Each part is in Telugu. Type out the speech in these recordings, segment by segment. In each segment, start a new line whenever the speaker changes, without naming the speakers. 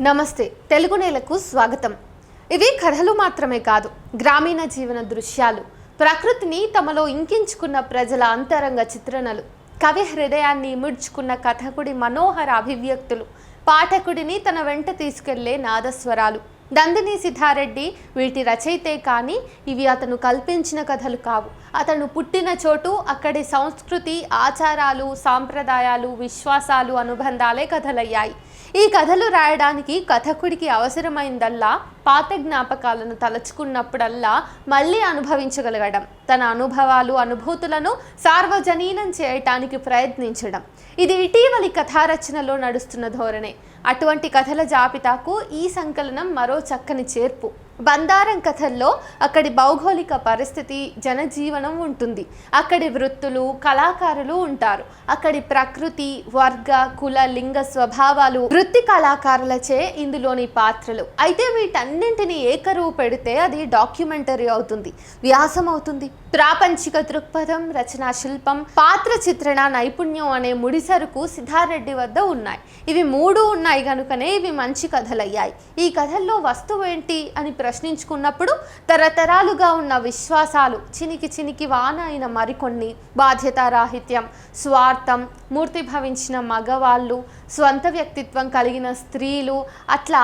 నమస్తే తెలుగు నేలకు స్వాగతం. ఇవి కథలు మాత్రమే కాదు గ్రామీణ జీవన దృశ్యాలు. ప్రకృతిని తమలో ఇంకించుకున్న ప్రజల అంతరంగ చిత్రణలు. కవి హృదయాన్ని ఇముడ్చుకున్న కథకుడి మనోహర అభివ్యక్తులు పాఠకుడిని తన వెంట తీసుకెళ్ళే నాదస్వరాలు. దందిని సిద్ధారెడ్డి వీటి రచయితే కానీ ఇవి అతను కల్పించిన కథలు కావు. అతను పుట్టిన చోటు అక్కడి సంస్కృతి ఆచారాలు సాంప్రదాయాలు విశ్వాసాలు అనుబంధాలే కథలయ్యాయి. ఈ కథలు రాయడానికి కథకుడికి అవసరమైందల్లా పాత జ్ఞాపకాలను తలుచుకున్నప్పుడల్లా మళ్ళీ అనుభవించగలగడం తన అనుభవాలు అనుభూతులను సార్వజనీనం చేయటానికి ప్రయత్నించడం. ఇది ఇటీవలి కథారచనలో నడుస్తున్న ధోరణే. అటువంటి కథల జాబితాకు ఈ సంకలనం మరో చక్కని చేర్పు. బందారం కథల్లో అక్కడి భౌగోళిక పరిస్థితి జనజీవనం ఉంటుంది. అక్కడి వృత్తులు కళాకారులు ఉంటారు. అక్కడి ప్రకృతి వర్గ కుల లింగ స్వభావాలు వృత్తి కళాకారులచే ఇందులోని పాత్రలు. అయితే వీటన్నింటినీ ఏకరువు పెడితే అది డాక్యుమెంటరీ అవుతుంది. వ్యాసం అవుతుంది ప్రాపంచిక దృక్పథం రచనా శిల్పం పాత్ర చిత్రణ నైపుణ్యం అనే ముడిసరుకు సిద్ధారెడ్డి వద్ద ఉన్నాయి. ఇవి మూడు ఉన్నాయి కనుకనే ఇవి మంచి కథలయ్యాయి. ఈ కథల్లో వస్తువు ఏంటి అని ప్రశ్నించుకున్నప్పుడు తరతరాలుగా ఉన్న విశ్వాసాలు చినికి చినికి వాన అయిన మరికొన్ని బాధ్యతారాహిత్యం. స్వార్థం మూర్తి భవించిన మగవాళ్ళు స్వంత వ్యక్తిత్వం కలిగిన స్త్రీలు అట్లా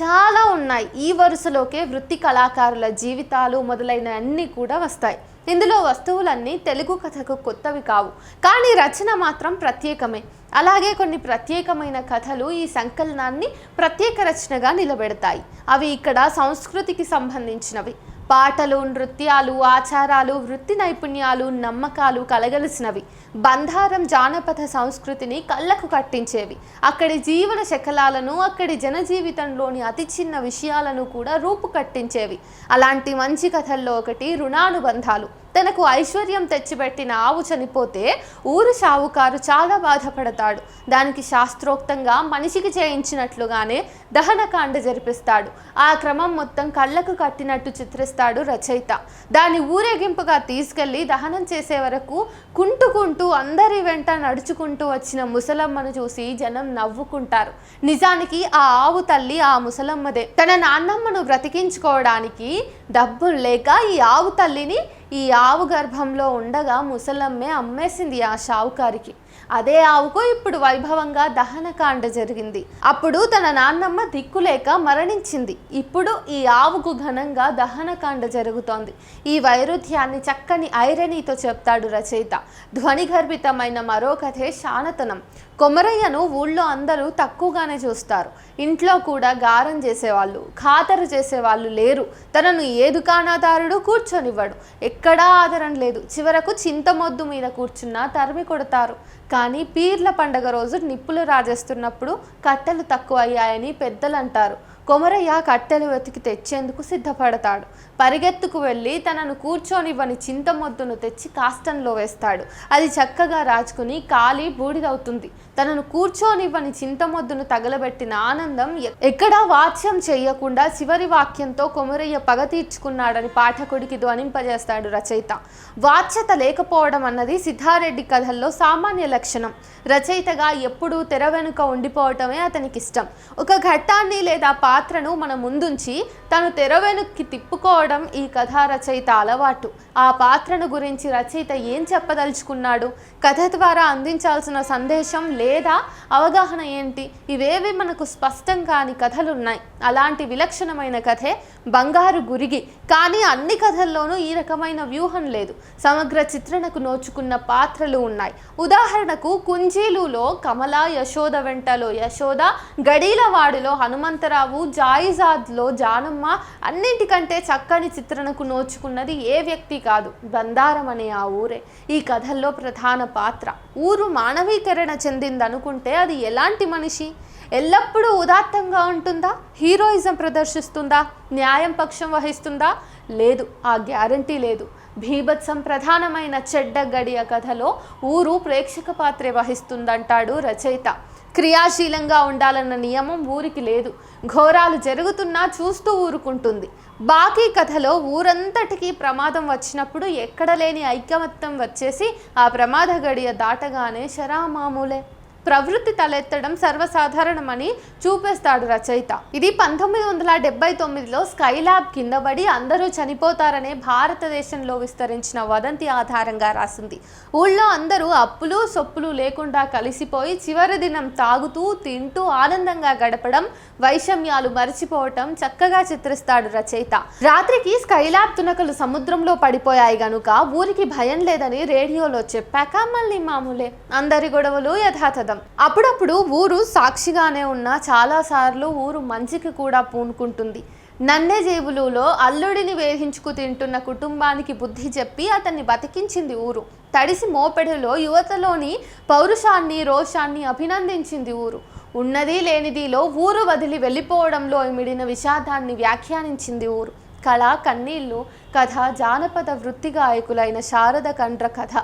చాలా ఉన్నాయి. ఈ వరుసలోకే వృత్తి కళాకారుల జీవితాలు మొదలైన అన్నీ కూడా వస్తాయి. ఇందులో వస్తువులన్నీ తెలుగు కథకు కొత్తవి కావు. కానీ రచన మాత్రం ప్రత్యేకమే. అలాగే కొన్ని ప్రత్యేకమైన కథలు ఈ సంకలనాన్ని ప్రత్యేక రచనగా నిలబెడతాయి. అవి ఇక్కడ సంస్కృతికి సంబంధించినవి. పాటలు నృత్యాలు ఆచారాలు వృత్తి నైపుణ్యాలు నమ్మకాలు కలగలిసినవి. బంధారం జానపద సంస్కృతిని కళ్ళకు కట్టించేవి. అక్కడి జీవన శకలాలను అక్కడి జనజీవితంలోని అతి చిన్న విషయాలను కూడా రూపు కట్టించేవి అలాంటి మంచి కథల్లో ఒకటి రుణానుబంధాలు. తనకు ఐశ్వర్యం తెచ్చిపెట్టిన ఆవు చనిపోతే ఊరు షావుకారు చాలా బాధపడతాడు. దానికి శాస్త్రోక్తంగా మనిషికి చేయించినట్లుగానే దహనకాండ జరిపిస్తాడు. ఆ క్రమం మొత్తం కళ్ళకు కట్టినట్టు చిత్రిస్తాడు రచయిత. దాని ఊరేగింపుగా తీసుకెళ్ళి దహనం చేసే వరకు కుంటుకుంటూ అందరి వెంట నడుచుకుంటూ వచ్చిన ముసలమ్మను చూసి జనం నవ్వుకుంటారు. నిజానికి ఆ ఆవు తల్లి ఆ ముసలమ్మదే. తన నాన్నమ్మను బ్రతికించుకోవడానికి డబ్బులు లేక ఈ ఆవు తల్లిని ఈ ఆవు గర్భంలో ఉండగా ముసలమ్మే అమ్మేసింది ఆ షావుకారికి. అదే ఆవుకు ఇప్పుడు వైభవంగా దహనకాండ జరిగింది. అప్పుడు తన నాన్నమ్మ దిక్కులేక మరణించింది. ఇప్పుడు ఈ ఆవుకు ఘనంగా దహనకాండ జరుగుతోంది. ఈ వైరుధ్యాన్ని చక్కని ఐరనీతో చెప్తాడు రచయిత. ధ్వనిగర్భితమైన మరో కథే శానతనం. కొమరయ్యను ఊళ్ళో అందరూ తక్కువగానే చూస్తారు. ఇంట్లో కూడా గారం చేసేవాళ్ళు ఖాతరు చేసేవాళ్ళు లేరు. తనను ఏ దుకాణదారుడు కూర్చొనివ్వడు. ఎక్కడా ఆదరణ లేదు. చివరకు చింతమొద్దు మీద కూర్చున్నా తరిమి కొడతారు. కానీ పీర్ల పండగ రోజు నిప్పులు రాజేస్తున్నప్పుడు కట్టెలు తక్కువ అయ్యాయని పెద్దలు అంటారు కొమరయ్య కట్టెలు వెతికి తెచ్చేందుకు సిద్ధపడతాడు. పరిగెత్తుకు వెళ్ళి తనను కూర్చొనివ్వని చింతమొద్దును తెచ్చి కాష్టంలో వేస్తాడు. అది చక్కగా రాచుకుని కాలి బూడిదవుతుంది. తనను కూర్చొనివ్వని చింతమొద్దును తగలబెట్టిన ఆనందం ఎక్కడా వాచ్యం చేయకుండా చివరి వాక్యంతో కొమరయ్య పగ తీర్చుకున్నాడని పాఠకుడికి ధ్వనింపజేస్తాడు రచయిత. వాచ్యత లేకపోవడం అన్నది సిద్ధారెడ్డి కథల్లో సామాన్య లక్షణం. రచయితగా ఎప్పుడూ తెర వెనుక ఉండిపోవటమే అతనికి ఇష్టం ఒక ఘట్టాన్ని లేదా పాత్రను మన ముందుంచి తను తెర వెనుక్కి తిప్పుకోవడం ఈ కథా రచయిత అలవాటు. ఆ పాత్రను గురించి రచయిత ఏం చెప్పదలుచుకున్నాడు? కథ ద్వారా అందించాల్సిన సందేశం లేదా అవగాహన ఏంటి? ఇవేవి మనకు స్పష్టం కాని కథలున్నాయి. అలాంటి విలక్షణమైన కథే బంగారు గురిగి. కానీ అన్ని కథల్లోనూ ఈ రకమైన వ్యూహం లేదు. సమగ్ర చిత్రణకు నోచుకున్న పాత్రలు ఉన్నాయి. ఉదాహరణకు కుంజీలులో కమల యశోద వెంటలో యశోద గడీలవాడిలో హనుమంతరావు జాయిజాద్లో జానమ్మ అన్నింటికంటే చక్కని చిత్రణకు నోచుకున్నది ఏ వ్యక్తి కాదు. బందారం అనే ఆ ఊరే. ఈ కథల్లో ప్రధాన పాత్ర. ఊరు మానవీకరణ చెందిందనుకుంటే అది ఎలాంటి మనిషి? ఎల్లప్పుడూ ఉదాత్తంగా ఉంటుందా? హీరోయిజం ప్రదర్శిస్తుందా? న్యాయం పక్షం వహిస్తుందా? లేదు ఆ గ్యారంటీ లేదు. భీభత్సం ప్రధానమైన చెడ్డ గడియ కథలో ఊరు ప్రేక్షక పాత్రే వహిస్తుందంటాడు రచయిత. క్రియాశీలంగా ఉండాలన్న నియమం ఊరికి లేదు. ఘోరాలు జరుగుతున్నా చూస్తూ ఊరుకుంటుంది. బాకీ కథలో ఊరంతటికీ ప్రమాదం వచ్చినప్పుడు ఎక్కడ లేని ఐకమత్యం వచ్చేసి ఆ ప్రమాద గడియ దాటగానే శరామామూలే. ప్రవృత్తి తలెత్తడం సర్వసాధారణమని చూపేస్తాడు రచయిత. ఇది పంతొమ్మిది వందల డెబ్బై తొమ్మిదిలో స్కైలాబ్ కింద పడి అందరూ చనిపోతారనే భారతదేశంలో విస్తరించిన వదంతి ఆధారంగా రాసింది. ఊళ్ళో అందరూ అప్పులు సొప్పులు లేకుండా కలిసిపోయి చివరి దినం తాగుతూ తింటూ ఆనందంగా గడపడం వైషమ్యాలు మరిచిపోవటం చక్కగా చిత్రిస్తాడు రచయిత. రాత్రికి స్కైలాబ్ తునకలు సముద్రంలో పడిపోయాయి గనుక ఊరికి భయం లేదని రేడియోలో చెప్పాక మళ్ళీ మామూలే. అందరి గొడవలు యథాతథం. అప్పుడప్పుడు ఊరు సాక్షిగానే ఉన్నా చాలాసార్లు ఊరు మంచికి కూడా పూనుకుంటుంది. నన్నే జేబులులో అల్లుడిని వేధించుకు తింటున్న కుటుంబానికి బుద్ధి చెప్పి అతన్ని బతికించింది ఊరు. తడిసి మోపెడులో యువతలోని పౌరుషాన్ని రోషాన్ని అభినందించింది ఊరు. ఉన్నది లేనిదిలో ఊరు వదిలి వెళ్ళిపోవడంలో ఇమిడిన విషాదాన్ని వ్యాఖ్యానించింది ఊరు. కళ కన్నీళ్ళు కథ జానపద వృత్తి గాయకులైన శారద కండ్ర కథ.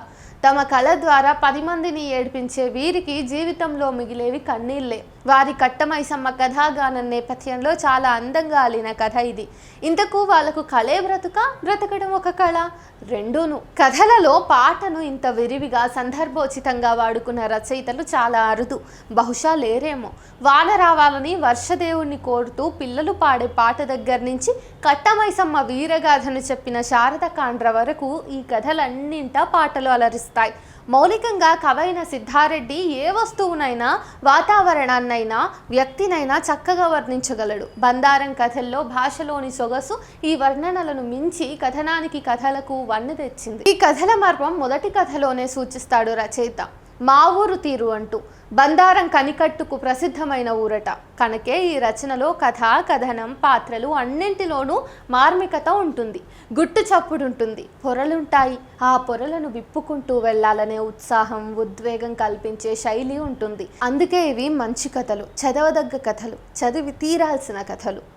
తమ కళ ద్వారా పది మందిని ఏడిపించే వీరికి జీవితంలో మిగిలేవి కన్నీళ్ళే వారి కట్టమైసమ్మ కథాగానం నేపథ్యంలో చాలా అందంగా అలిన కథ ఇది. ఇంతకు వాళ్ళకు కళే బ్రతుక బ్రతకడం ఒక కళ రెండూను. కథలలో పాటను ఇంత విరివిగా సందర్భోచితంగా వాడుకున్న రచయితలు చాలా అరుదు. బహుశా లేరేమో. వాన రావాలని వర్షదేవుణ్ణి కోరుతూ పిల్లలు పాడే పాట దగ్గర నుంచి కట్టమైసమ్మ వీరగాథను చెప్పిన శారద కాండ్ర వరకు ఈ కథలన్నింటా పాటలు అలరిస్తాయి. మౌలికంగా కవైన సిద్ధారెడ్డి ఏ వస్తువునైనా వాతావరణాన్నైనా వ్యక్తినైనా చక్కగా వర్ణించగలడు. బందారం కథల్లో భాషలోని సొగసు ఈ వర్ణనలను మించి కథనానికి కథలకు వన్నె తెచ్చింది. ఈ కథల మర్మం మొదటి కథలోనే సూచిస్తాడు రచయిత. మా ఊరు తీరు అంటూ బందారం కనికట్టుకు ప్రసిద్ధమైన ఊరట. కనుకే ఈ రచనలో కథ కథనం పాత్రలు అన్నింటిలోనూ మార్మికత ఉంటుంది. గుట్టు చప్పుడు ఉంటుంది పొరలుంటాయి. ఆ పొరలను విప్పుకుంటూ వెళ్ళాలనే ఉత్సాహం ఉద్వేగం కల్పించే శైలి ఉంటుంది. అందుకే ఇవి మంచి కథలు చదవదగ్గ కథలు చదివి తీరాల్సిన కథలు.